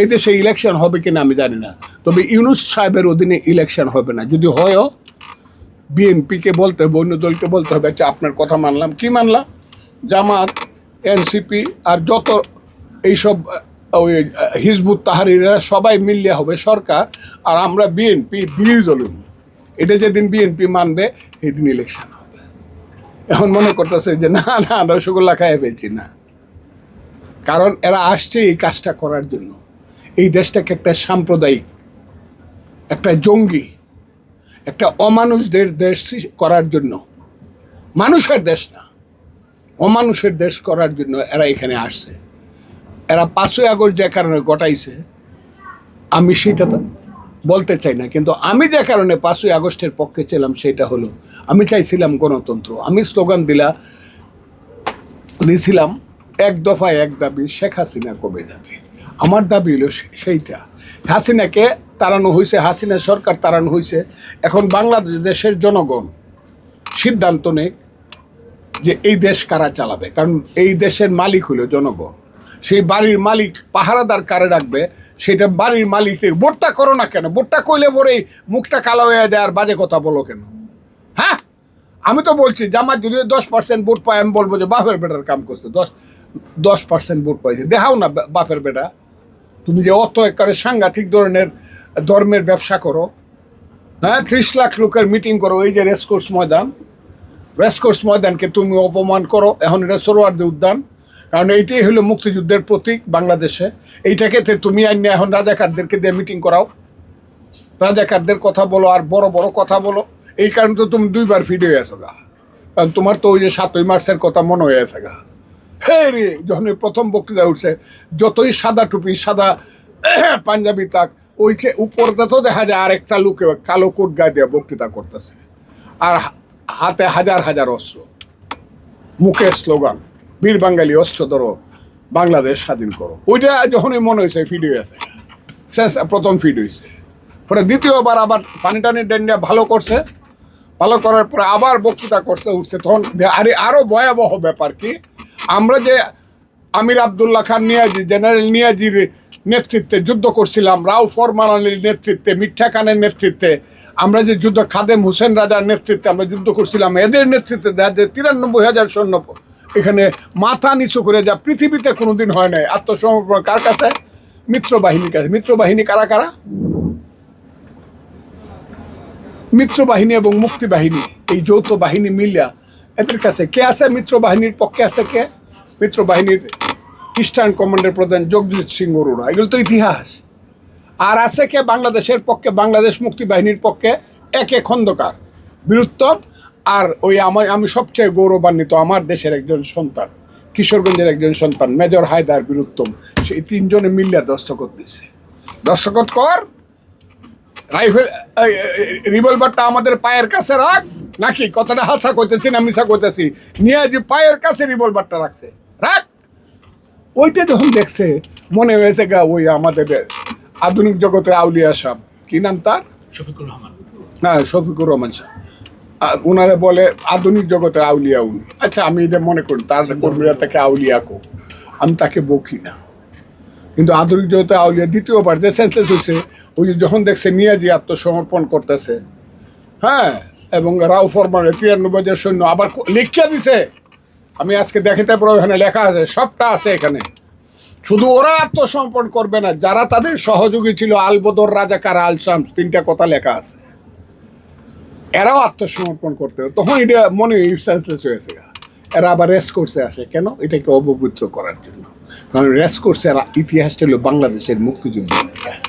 এই দেশে ইলেকশন হবে কিনা আমি জানি না। তবে ইউনুস সাহেবের অধীনে ইলেকশন হবে না। যদি হয়ও, বিএনপিকে বলতে হবে, অন্য দলকে বলতে হবে আচ্ছা আপনার কথা মানলাম। কি মানলাম? জামাত, এনসিপি আর যত এইসব ওই হিজবুত তাহারিরা সবাই মিলিয়ে হবে সরকার আর আমরা বিএনপি, বিরোধী দল। এটা যেদিন বিএনপি মানবে, সেদিন ইলেকশন হবে। এখন মনে করতেছে যে, না না রসগোল্লা খাইয়ে ফেলছি না। কারণ এরা আসছে এই কাজটা করার জন্য। এই দেশটাকে একটা সাম্প্রদায়িক, একটা জঙ্গি, একটা অমানুষদের দেশ করার জন্য। মানুষের দেশ না, অমানুষের দেশ করার জন্য এরা এখানে আসছে। এরা পাঁচই আগস্ট যে কারণে ঘটাইছে, আমি সেটা বলতে চাই না, কিন্তু আমি যে কারণে পাঁচই আগস্টের পক্ষে ছিলাম সেটা হলো, আমি চাইছিলাম গণতন্ত্র। আমি স্লোগান দিলা দিয়েছিলাম এক দফায় এক দাবি, শেখ হাসিনা কবে যাবে? আমার দাবি হলো সেইটা। হাসিনাকে তাড়ানো হয়েছে হাসিনা সরকার তাড়ানো হয়েছে এখন বাংলাদেশের জনগণ সিদ্ধান্ত নেই যে এই দেশ কারা চালাবে, কারণ এই দেশের মালিক হলো জনগণ। সেই বাড়ির মালিক পাহারাদার কারে রাখবে, সেটা বাড়ির মালিক বোটটা করো না কেন? ভোটটা কইলে পরে মুখটা কালো হয়ে যায়, আর বাজে কথা বলো কেন? হ্যাঁ? আমি তো বলছি, জামাত যদি দশ পার্সেন্ট ভোট পায়, আমি বলব যে বাপের বেটার কাম করছে, দশ দশ পার্সেন্ট ভোট পাইছে। দেখাও না বাপের বেটা। তুমি যে অত একবারে সাংঘাতিক ধরনের ধর্মের ব্যবসা করো হ্যাঁ? ত্রিশ লাখ লোকের মিটিং করো, এই যে রেসকোর্স ময়দান। রেসকোর্স ময়দানকে তুমি অপমান করো, এখন এটা সরোয়ার্দী উদ্যান। কারণ এইটাই হলো মুক্তিযুদ্ধের প্রতীক বাংলাদেশে। এইটাকে তুমি আইন এখন রাজাকারদেরকে দিয়ে মিটিং করাও। রাজাকারদের কথা বলো আর বড় বড় কথা বলো। এই কারণে তো তুমি দুইবার ফিট হয়ে আছো গা। কারণ তোমার তো ওই যে সাতই মার্চের কথা মনে হয়ে আছে গা। হে রে যখন প্রথম বক্তৃতা উঠছে, যতই সাদা টুপি, সাদা পাঞ্জাবি তাক, ওই যে উপরটা তো দেখা যায় আরেকটা লোকে কালো কোট গায়ে দিয়ে বক্তৃতা করতেছে। আর হাতে হাজার হাজার অস্ত্র। মুখে স্লোগান, বীর বাঙালি অস্ত্র ধরো, বাংলাদেশ স্বাধীন করো। ওইটা যখনই মনে হয়েছে ফিড হয়ে আছে। শেষ, প্রথম ফিড হয়েছে। পরে দ্বিতীয়বার আবার পানি টানি ডেন্ডিয়া ভালো করছে। ভালো করার পরে আবার বক্তৃতা করতে উঠছে। তখন আরে আরও ভয়াবহ ব্যাপার কি? আমরা যে আমির আবদুল্লাহ খান নিয়াজি, জেনারেল নিয়াজির নেতৃত্বে যুদ্ধ করছিলাম, রাও ফরমান আলীর নেতৃত্বে, মিঠা খানের নেতৃত্বে, আমরা যে যুদ্ধ, খাদেম হোসেন রাজার নেতৃত্বে আমরা যুদ্ধ করছিলাম, এদের নেতৃত্বে দেখা যায় তিরানব্বই হাজার সৈন্য এখানে মাথা নিচু করে যা পৃথিবীতে কোনোদিন হয় নাই। আত্মসমর্পণ কার কাছে? মিত্র বাহিনীর কাছে। মিত্র বাহিনী কারা কারা? মিত্র বাহিনী এবং মুক্তি বাহিনী, এই যৌথ বাহিনী মিলিয়া। এদের কাছে কে আছে? মিত্র বাহিনীর পক্ষে আছে কে? মিত্র বাহিনীর ইস্টার্ন কমান্ডের প্রধান জগজিৎ সিং অরোরা এগুলো তো ইতিহাস। আর আছে কে? বাংলাদেশের পক্ষে, বাংলাদেশ মুক্তি বাহিনীর পক্ষে একে খন্দকার, বীরুত্তম আর ওই আমার, আমি সবচেয়ে গৌরবান্বিত আমার দেশের একজন সন্তান, কিশোরগঞ্জের একজন সন্তান, মেজর হায়দার বীরুত্তম। সেই তিনজনে মিলিয়া দস্তখত দিচ্ছে দস্তখত কর। রাইফেল রিভলভারটা আমাদের পায়ের কাছে রাখ। নাকি? কথাটা হাসা করতেছি না মিশা করতেছি নিয়ে যে পায়ের কাছে রিভলভারটা রাখছে। রাখ ওইটা যখন দেখছে মনে হয়েছে গা ওই আমাদের আধুনিক জগতের আউলিয়া সাহ কি নাম তার? শফিকুর রহমান। হ্যাঁ শফিকুর রহমান সাহ ওনারা বলে আধুনিক জগতের আউলিয়া উনি। আচ্ছা আমি এটা মনে করি তার কর্মীরা তাকে আউলিয়া কো আমি তাকে বকি না। কিন্তু আধুনিক জগতে আউলিয়া দ্বিতীয়বার যে সেন্সেস হয়েছে ওই যখন দেখছে নিয়াজি আত্মসমর্পণ করতেছে হ্যাঁ এবং রাও ফরমানের তিরানব্বই সৈন্য আবার লিখিয়া দিছে। আমি আজকে দেখাতে পারব এখানে লেখা আছে, সবটা আছে এখানে। শুধু ওরা আত্মসমর্পণ করবে না, যারা তাদের সহযোগী ছিল, আলবদর, রাজাকার আল শামস তিনটা কথা লেখা আছে। এরাও আত্মসমর্পণ করতে, তখন এটা মনে সেন্সলেস হয়েছে এরা আবার রেস কোর্সে আসে, কেন? এটাকে অপবিত্র করার জন্য। কারণ রেস কোর্সে ইতিহাসটা হলো বাংলাদেশের মুক্তিযুদ্ধের ইতিহাস।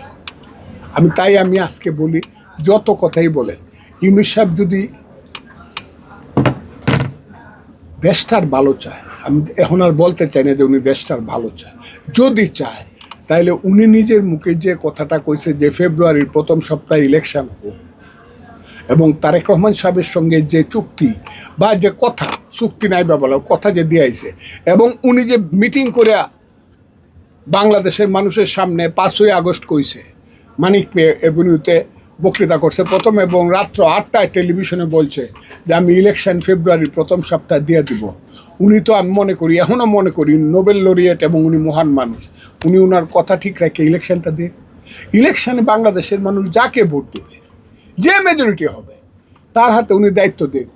আমি তাই আমি আজকে বলি, যত কথাই বলেন, ইউনিস সাহেব যদি দেশটার ভালো চায়। আমি এখন আর বলতে চাই না যে উনি দেশটার ভালো চায়। যদি চায়, তাইলে উনি নিজের মুখে যে কথাটা কইছে যে ফেব্রুয়ারির প্রথম সপ্তাহে ইলেকশন হোক এবং তারেক রহমান সাহেবের সঙ্গে যে চুক্তি বা যে কথা, চুক্তি নাই বা বলা কথা যে দিয়েছে এবং উনি যে মিটিং করে বাংলাদেশের মানুষের সামনে পাঁচই আগস্ট কইছে, মানিক এভিনিউতে বক্তৃতা করছে। প্রথম এবং রাত্র আটটায় টেলিভিশনে বলছে যে, আমি ইলেকশন ফেব্রুয়ারির প্রথম সপ্তাহ দিয়ে দিব। উনি তো আমি মনে করি এখনও মনে করি নোবেল লরিয়েট এবং উনি মহান মানুষ। উনি ওনার কথা ঠিক রাখে ইলেকশনটা দিয়ে। ইলেকশনে বাংলাদেশের মানুষ যাকে ভোট দেবে, যে মেজরিটি হবে, তার হাতে উনি দায়িত্ব দেন